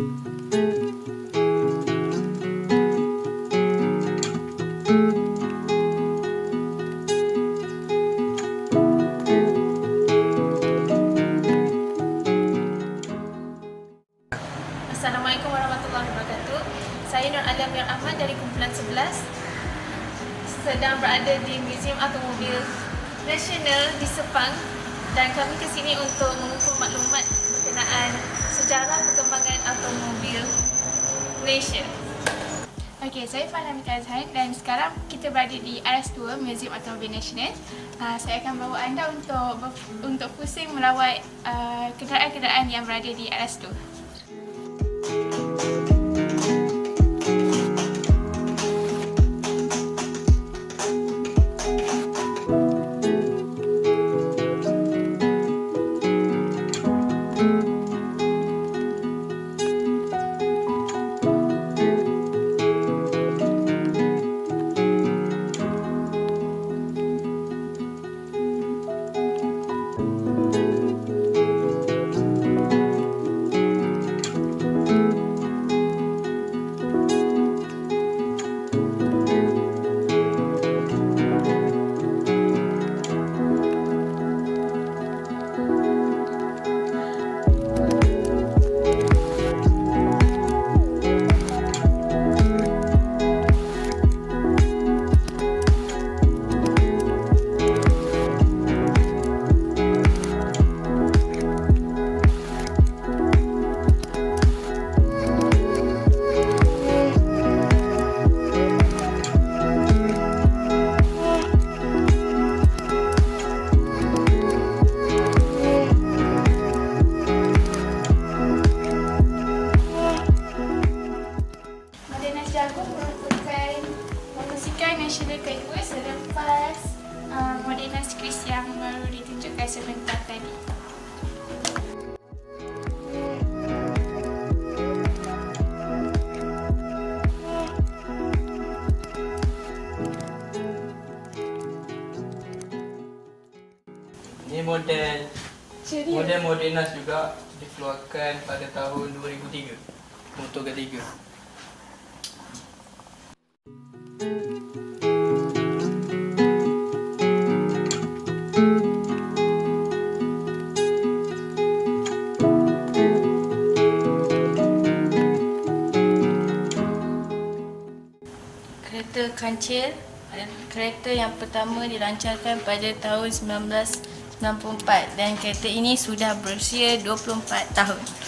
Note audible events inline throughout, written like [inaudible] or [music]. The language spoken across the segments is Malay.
Assalamualaikum warahmatullahi wabarakatuh. Saya Nur Alam yang Ahmad dari kumpulan 11 sedang berada di Museum Automobil Nasional di Sepang dan kami ke sini untuk mengumpul maklumat berkenaan sejarah perkembangan automobil Malaysia. Okey, saya Fahlamika Azhan dan sekarang kita berada di RS2 Museum Automobil Nasional. Uh, saya akan bawa anda untuk untuk pusing melawat uh, kenderaan-kenderaan yang berada di RS2. Sebentar tadi. Ini model Ceria. model Modenas juga dikeluarkan pada tahun 2003. Motor ketiga. Kancil dan kereta yang pertama dilancarkan pada tahun 1994 dan kereta ini sudah berusia 24 tahun.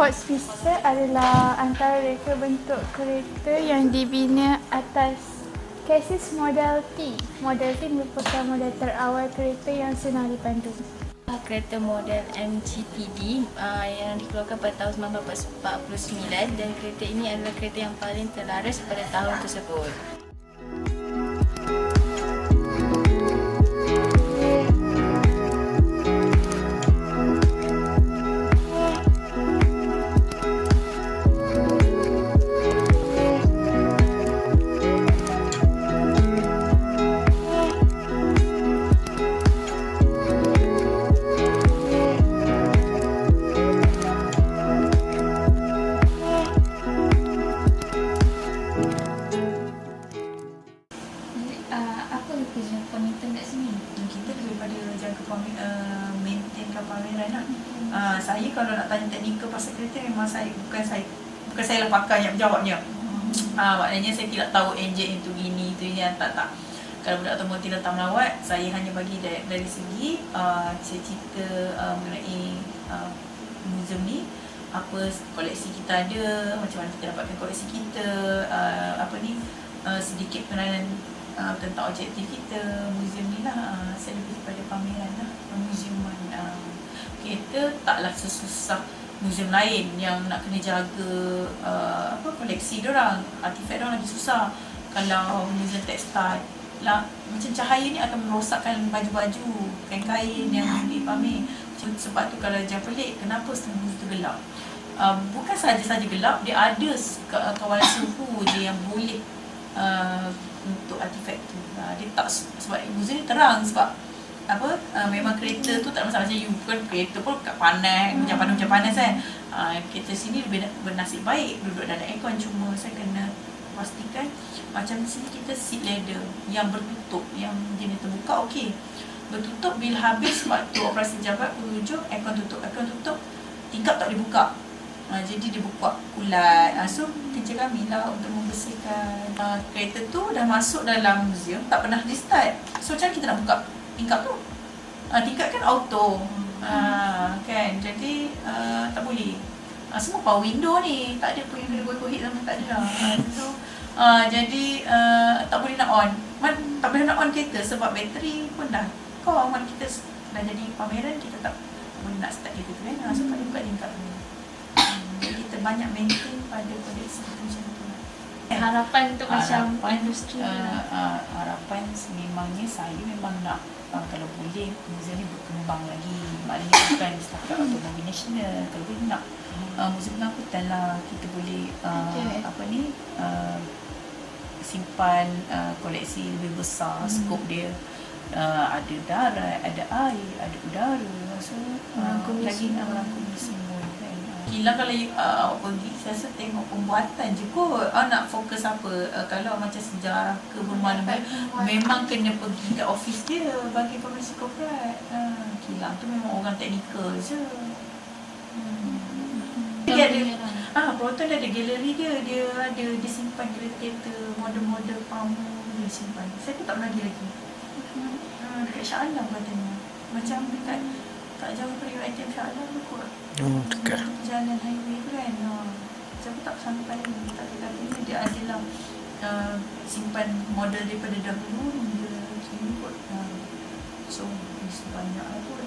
Ford Speedster adalah antara reka bentuk kereta yang dibina atas kesis Model T. Model T merupakan model terawal kereta yang senang dipandu. Kereta model MGPD uh, yang dikeluarkan pada tahun 1949 dan kereta ini adalah kereta yang paling terlaras pada tahun tersebut. Jaga pamer, uh, maintainkan pameran lah. Uh, saya kalau nak tanya teknikal pasal kereta memang saya bukan saya bukan saya lah pakar yang menjawabnya. Ah, maknanya saya tidak tahu enjin itu ini itu ini tak tak. Kalau budak otomotif datang melawat, saya hanya bagi dari, dari segi uh, saya cerita uh, mengenai uh, museum ni apa koleksi kita ada, macam mana kita dapatkan koleksi kita, uh, apa ni uh, sedikit pengenalan uh, tentang objektif kita, museum ni lah, uh, saya lebih kepada pameran lah, museuman. Uh, kereta taklah sesusah museum lain yang nak kena jaga uh, apa koleksi orang artifak orang lagi susah. Kalau museum tekstil lah macam cahaya ni akan merosakkan baju-baju kain-kain yang dipamer sebab tu kalau jangan pelik kenapa semua tu gelap? Uh, bukan saja-saja gelap dia ada kawalan suhu dia yang boleh uh, untuk artifak tu. Uh, dia tak sebab museum ni terang sebab apa uh, memang kereta tu tak masalah. Macam you pun kereta pun kat panas macam panas macam panas kan. Uh, kereta sini lebih na- bernasib baik. Duduk dalam aircon. Cuma saya kena pastikan macam sini kita seat leather yang bertutup yang jenis terbuka okey. Bertutup bila habis waktu operasi jabat hujung aircon tutup. Aircon tutup tingkap tak dibuka Ha, jadi dia buka kulat. Ha, so kerja kami lah untuk membersihkan ha, kereta tu dah masuk dalam museum tak pernah di start. So macam kita nak buka tingkap tu? Ha, tingkap kan auto. Ha, kan jadi uh, tak boleh. Ha, semua power window ni tak ada pun yang kena goyah sama tak ada. Ha, so uh, jadi uh, tak boleh nak on. Man, tak boleh nak on kereta sebab bateri pun dah kau man kita dah jadi pameran kita tak boleh nak start kereta tu kan. Ha, so tak buka tingkap tu. Hmm, Jadi kita banyak maintain pada koleksi kita macam tu. Harapan untuk macam industri uh, lah. uh, harapan memangnya saya memang nak uh, kalau boleh museum ni berkembang lagi maknanya bukan setakat automobil nasional kalau boleh nak uh, museum pengangkutan lah kita boleh uh, Okay. apa ni uh, simpan uh, koleksi lebih besar Hmm. skop dia uh, ada darat ada air ada udara so uh, lagi nak merangkumi semua kan Kila kalau you, uh, pergi saya rasa tengok pembuatan je kot awak nak fokus apa uh, kalau macam sejarah ke bermana-mana memang kena pergi ke office dia bagi permisi korporat uh, kilang tu memang orang teknikal je hmm. dia ada Ah, Proton dia ada galeri dia. Dia ada dia simpan kereta model-model Pamu dia simpan. Saya pun tak pernah pergi lagi. Hmm, dekat Shah Alam katanya. Macam dekat jauh daripada UiTM Shah Alam tu kot. Oh, dekat. Jalan highway tu kan. Ha. Pun tak sampai lagi. Tapi katanya dia adalah uh, simpan model daripada dahulu hingga sini kot. Ha. So, banyak lah kot.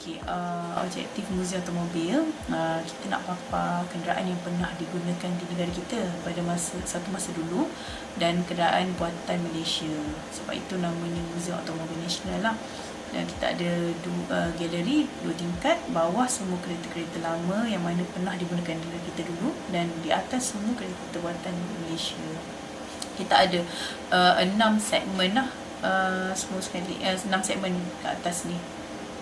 Okey, uh, objektif muzium automobil uh, kita nak papar kenderaan yang pernah digunakan di negara kita pada masa satu masa dulu dan kenderaan buatan Malaysia. Sebab itu namanya Muzium Automobil Nasional lah. Dan kita ada dua uh, galeri dua tingkat, bawah semua kereta-kereta lama yang mana pernah digunakan di negara kita dulu dan di atas semua kereta buatan Malaysia. Kita ada uh, enam segmen lah uh, semua sekali uh, enam segmen kat atas ni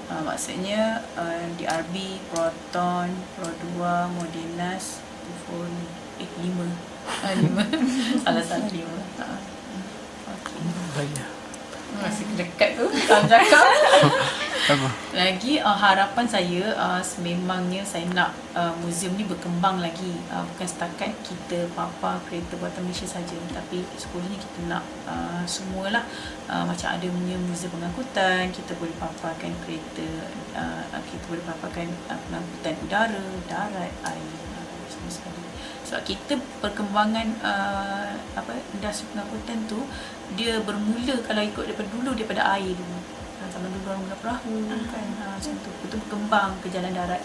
Uh, maksudnya uh, DRB, Proton, Pro 2, Modenas, Tufon, eh 5. Ah 5. [laughs] Salah-salah 5. Ha. Okey. Banyak. Masih dekat tu tak cakap. [laughs] Apa? Lagi uh, harapan saya uh, sememangnya saya nak uh, museum ni berkembang lagi. Uh, bukan setakat kita papa kereta buatan Malaysia saja tapi sepuluhnya kita nak uh, semualah uh, macam ada punya museum pengangkutan kita boleh paparkan kereta uh, kita boleh paparkan uh, pengangkutan udara darat air uh, semua sekali. Sebab kita perkembangan uh, apa industri pengangkutan tu dia bermula kalau ikut daripada dulu daripada air dulu zaman dulu orang guna perahu kan ha, macam tu. Betul berkembang ke jalan darat.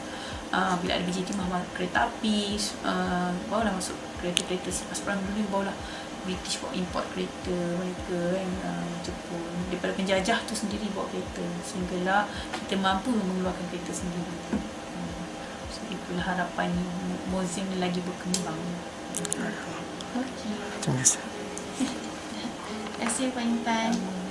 Uh, bila ada BJT mahal kereta api uh, barulah masuk kereta-kereta selepas perang dulu barulah British bawa import kereta mereka kan. Uh, Jepun daripada penjajah tu sendiri bawa kereta. Sehinggalah kita mampu mengeluarkan kereta sendiri. Uh, so itulah harapan mu- museum ni lagi berkembang. Okey. Terima kasih. [laughs] Terima kasih Pak Intan.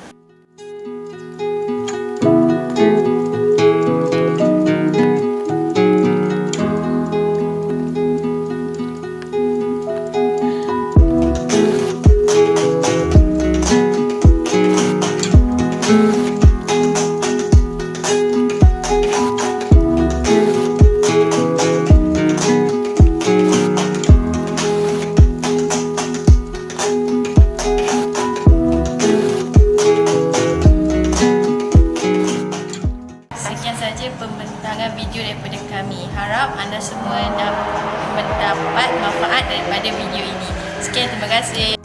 Daripada video ini. Sekian, terima kasih.